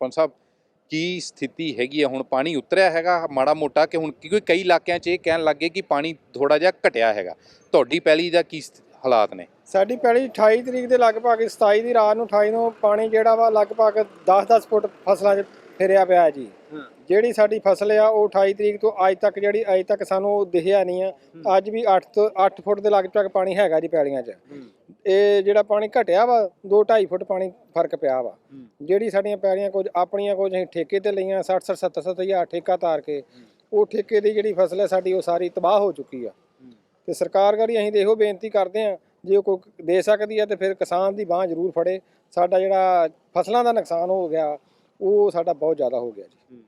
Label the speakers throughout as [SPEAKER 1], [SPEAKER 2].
[SPEAKER 1] ਪੰਜ ਸਾਹਿਬ ਕੀ ਸਥਿਤੀ ਹੈਗੀ ਆ? ਹੁਣ ਪਾਣੀ ਉਤਰਿਆ ਹੈਗਾ ਮਾੜਾ ਮੋਟਾ ਕਿ ਹੁਣ ਕਿਉਂਕਿ ਕਈ ਇਲਾਕਿਆਂ 'ਚ ਇਹ ਕਹਿਣ ਲੱਗੇ ਕਿ ਪਾਣੀ ਥੋੜਾ ਜਿਹਾ ਘਟਿਆ ਹੈਗਾ। ਤੁਹਾਡੀ ਪੈਲੀ ਦਾ ਕੀ ਹਾਲਾਤ ਨੇ?
[SPEAKER 2] ਸਾਡੀ ਪੈਲੀ 28 ਤਰੀਕ ਦੇ ਲਗਭਗ 27 ਦੀ ਰਾਤ ਨੂੰ 28 ਨੂੰ ਪਾਣੀ ਜਿਹੜਾ ਵਾ ਲਗਭਗ 10-10 ਫੁੱਟ ਫਸਲਾਂ 'ਚ ਫਿਰਿਆ ਪਿਆ ਹੈ। ਜੀ ਜਿਹੜੀ ਸਾਡੀ ਫਸਲ ਆ ਉਹ 28 ਤਰੀਕ ਤੋਂ ਅੱਜ ਤੱਕ ਜਿਹੜੀ ਅੱਜ ਤੱਕ ਸਾਨੂੰ ਉਹ ਦਿਖਿਆ ਨਹੀਂ ਆ। ਅੱਜ ਵੀ 8 ਤੋਂ 8 ਫੁੱਟ ਦੇ ਲਗਭਗ ਪਾਣੀ ਹੈਗਾ ਜੀ ਪੈਲੀਆਂ 'ਚ। ਇਹ ਜਿਹੜਾ ਪਾਣੀ ਘਟਿਆ ਵਾ 2-2.5 ਫੁੱਟ ਪਾਣੀ ਫ਼ਰਕ ਪਿਆ ਵਾ। ਜਿਹੜੀ ਸਾਡੀਆਂ ਪੈਲੀਆਂ ਕੁਝ ਆਪਣੀਆਂ ਕੁਝ ਅਸੀਂ ਠੇਕੇ ਤੇ ਲਈਆਂ 60 70 70 ਹਜ਼ਾਰ ਠੇਕਾ ਤਾਰ ਕੇ ਉਹ ਠੇਕੇ ਦੀ ਜਿਹੜੀ ਫਸਲ ਹੈ ਸਾਡੀ ਉਹ ਸਾਰੀ ਤਬਾਹ ਹੋ ਚੁੱਕੀ ਆ। ਤੇ ਸਰਕਾਰ ਕਰੀ ਅਸੀਂ ਦੇਖੋ ਬੇਨਤੀ ਕਰਦੇ ਆ ਜੇ ਕੋਈ ਦੇ ਸਕਦੀ ਹੈ ਤੇ ਫਿਰ ਕਿਸਾਨ ਦੀ ਬਾਹ ਜ਼ਰੂਰ ਫੜੇ। ਸਾਡਾ ਜਿਹੜਾ ਫਸਲਾਂ ਦਾ ਨੁਕਸਾਨ ਹੋ ਗਿਆ ਉਹ ਸਾਡਾ ਬਹੁਤ ਜ਼ਿਆਦਾ ਹੋ ਗਿਆ ਜੀ।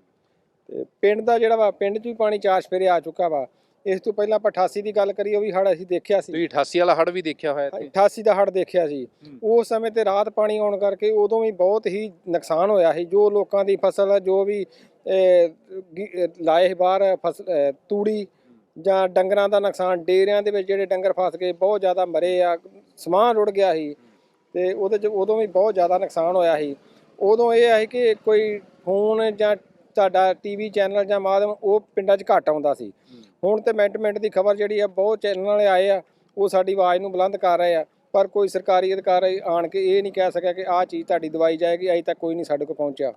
[SPEAKER 2] ਤੇ ਪਿੰਡ ਦਾ ਜਿਹੜਾ ਵਾ ਪਿੰਡ 'ਚ ਵੀ ਪਾਣੀ ਚਾਸ਼ ਫੇਰੇ ਆ ਚੁੱਕਾ ਵਾ। ਇਸ ਤੋਂ ਪਹਿਲਾਂ ਆਪਾਂ 88 ਦੀ ਗੱਲ ਕਰੀ ਉਹ ਵੀ ਹੜ ਅਸੀਂ ਦੇਖਿਆ ਸੀ।
[SPEAKER 1] ਤੁਸੀਂ 88 ਵਾਲਾ ਹੜ ਵੀ ਦੇਖਿਆ ਹੋਇਆ ਇੱਥੇ।
[SPEAKER 2] 88 ਦਾ ਹੜ ਦੇਖਿਆ ਸੀ। ਉਸ ਸਮੇਂ ਤੇ ਰਾਤ ਪਾਣੀ ਆਉਣ ਕਰਕੇ ਉਦੋਂ ਵੀ ਬਹੁਤ ਹੀ ਨੁਕਸਾਨ ਹੋਇਆ ਸੀ। ਜੋ ਲੋਕਾਂ ਦੀ ਫਸਲ ਜੋ ਵੀ ਲਾਏ ਬਾਹਰ ਫਸਲ ਤੂੜੀ ਜਾਂ ਡੰਗਰਾਂ ਦਾ ਨੁਕਸਾਨ ਡੇਰਿਆਂ ਦੇ ਵਿੱਚ ਜਿਹੜੇ ਡੰਗਰ ਫਸ ਗਏ ਬਹੁਤ ਜ਼ਿਆਦਾ ਮਰੇ ਆ ਸਮਾਨ ਰੁੜ ਗਿਆ ਸੀ। ਤੇ ਉਹਦੇ ਚ ਉਦੋਂ ਵੀ ਬਹੁਤ ਜ਼ਿਆਦਾ ਨੁਕਸਾਨ ਹੋਇਆ ਸੀ। ਉਦੋਂ ਇਹ ਹੈ ਕਿ ਕੋਈ ਫੋਨ ਜਾਂ ਤੁਹਾਡਾ ਟੀਵੀ ਚੈਨਲ ਜਾਂ ਮਾਧਿਅਮ, ਉਹ ਪਿੰਡਾਂ 'ਚ ਘੱਟ ਆਉਂਦਾ ਸੀ। ਹੁਣ ਤੇ ਮਿੰਟ ਮਿੰਟ ਦੀ ਖਬਰ ਜਿਹੜੀ ਆ, ਬਹੁਤ ਚੈਨਲ ਵਾਲੇ ਆਏ ਆ, ਉਹ ਸਾਡੀ ਆਵਾਜ਼ ਨੂੰ ਬੁਲੰਦ ਕਰ ਰਹੇ ਆ। ਪਰ ਕੋਈ ਸਰਕਾਰੀ ਅਧਿਕਾਰੀ ਆਣ ਕੇ ਇਹ ਨਹੀਂ ਕਹਿ ਸਕਿਆ ਕਿ ਆਹ ਚੀਜ਼ ਤੁਹਾਡੀ ਦਵਾਈ ਜਾਏਗੀ, ਅਜੇ ਤੱਕ ਕੋਈ ਨਹੀਂ ਸਾਡੇ ਕੋਲ ਪਹੁੰਚਿਆ।